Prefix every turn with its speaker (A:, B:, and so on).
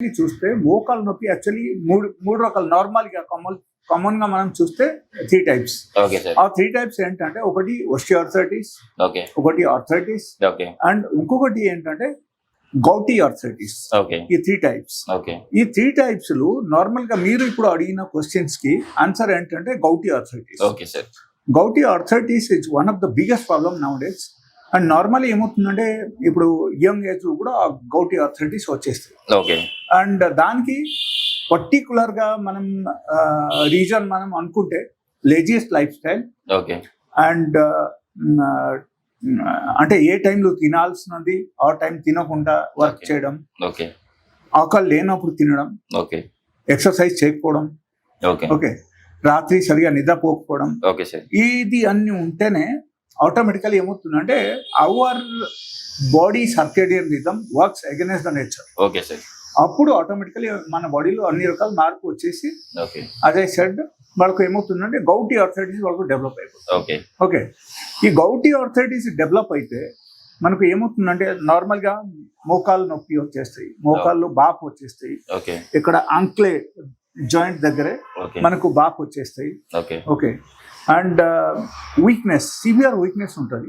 A: చూస్తే మోకాలు నొప్పి యాక్చువల్లీ మూడు మూడు రకాలు. నార్మల్గా కామన్ కామన్గా మనం చూస్తే త్రీ టైప్స్ ఆ త్రీ టైప్స్ ఏంటంటే ఒకటి ఆర్థరైటిస్ ఒకటి ఆర్థరైటిస్ అండ్ ఇంకొకటి ఏంటంటే గౌటీ ఆర్థరైటిస్
B: ఓకే
A: ఈ త్రీ టైప్స్
B: ఓకే
A: ఈ త్రీ టైప్స్లు నార్మల్గా మీరు ఇప్పుడు అడిగిన క్వశ్చన్స్కి ఆన్సర్ ఏంటంటే gouty arthritis
B: okay sir
A: gouty arthritis is one of the biggest problem nowadays and normal ఏమవుతుందంటే ఇప్పుడు యంగ్ ఏజ్ కూడా గౌటీ ఆర్థరైటిస్ వచ్చేస్తుంది
B: ఓకే.
A: అండ్ దానికి పర్టికులర్గా మనం రీజన్ మనం అనుకుంటే laziest lifestyle
B: okay.
A: And అంటే ఏ టైంలో తినాల్సినది ఆ టైం తినకుండా వర్క్. చేయడం.
B: ఓకే.
A: ఆకలి లేనప్పుడు తినడం.
B: ఓకే.
A: ఎక్సర్సైజ్ చేయకపోవడం.
B: ఓకే.
A: ఓకే. రాత్రి సరిగా నిద్రపోకపోవడం.
B: Okay sir.
A: ఇది అన్ని ఉంటేనే ఆటోమేటికల్ ఏమవుతుందంటే our body circadian rhythm works against the nature
B: okay sir
A: అప్పుడు ఆటోమేటికలీ మన బాడీలో అన్ని రకాల మార్పు వచ్చేసి అదే సెడ్ వాళ్ళకు ఏమవుతుందంటే గౌటీ ఆర్థరైటిస్ వాళ్ళకు డెవలప్ అయిపోతుంది.
B: ఓకే
A: ఓకే ఈ గౌటీ ఆర్థరైటిస్ డెవలప్ అయితే మనకు ఏమవుతుందంటే నార్మల్గా మోకాలు నొప్పి వచ్చేస్తాయి మోకాళ్ళు బాపు వచ్చేస్తాయి. ఇక్కడ అంక్లే జాయింట్ దగ్గరే మనకు బాపు వచ్చేస్తాయి
B: okay
A: okay and weakness severe weakness ఉంటుంది.